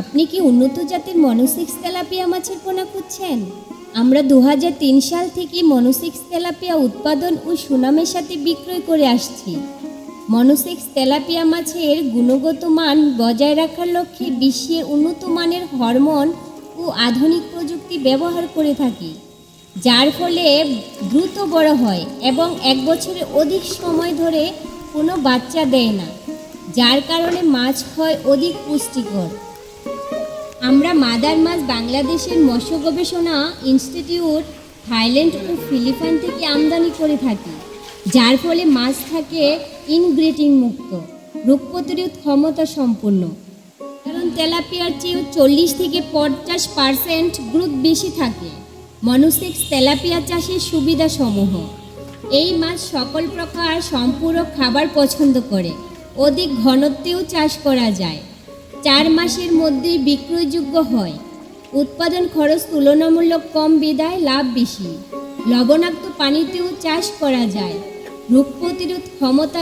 আপনি কি উন্নত জাতের মনোসিক্স তেলাপিয়া মাছের পোনা খুঁজছেন? আমরা দু হাজার তিন সাল থেকে মনোসিক্স তেলাপিয়া উৎপাদন ও সুনামের সাথে বিক্রয় করে আসছি। মনোসিক্স তেলাপিয়া মাছের গুণগত মান বজায় রাখার লক্ষ্যে বিশ্বে উন্নত মানের হরমোন ও আধুনিক প্রযুক্তি ব্যবহার করে থাকি, যার ফলে দ্রুত বড় হয় এবং এক বছরের অধিক সময় ধরে কোনো বাচ্চা দেয় না। যার কারণে মাছ হয় অধিক পুষ্টিকর। আমরা মাদার মাছ বাংলাদেশের মৎস্য গবেষণা ইনস্টিটিউট, থাইল্যান্ড ও ফিলিপাইন থেকে আমদানি করে থাকি, যার ফলে মাছ থাকে ইনগ্রেটিং মুক্ত, রোগ প্রতিরোধ ক্ষমতা সম্পন্ন। কারণ তেলাপিয়ার চেয়েও চল্লিশ থেকে পঞ্চাশ পার্সেন্ট গ্রোথ বেশি থাকে। মনোসেক্স তেলাপিয়া চাষের সুবিধাসমূহ। এই মাছ সকল প্রকার সম্পূরক খাবার পছন্দ করে। অধিক ঘনত্বেও চাষ করা যায়। চার মাসের মধ্যেই বিক্রয়যোগ্য হয়। উৎপাদন খরচ তুলনামূলক কম বিদায়, লাভ বেশি। লবণাক্ত পানিতেও চাষ করা যায়। রোগ প্রতিরোধ ক্ষমতা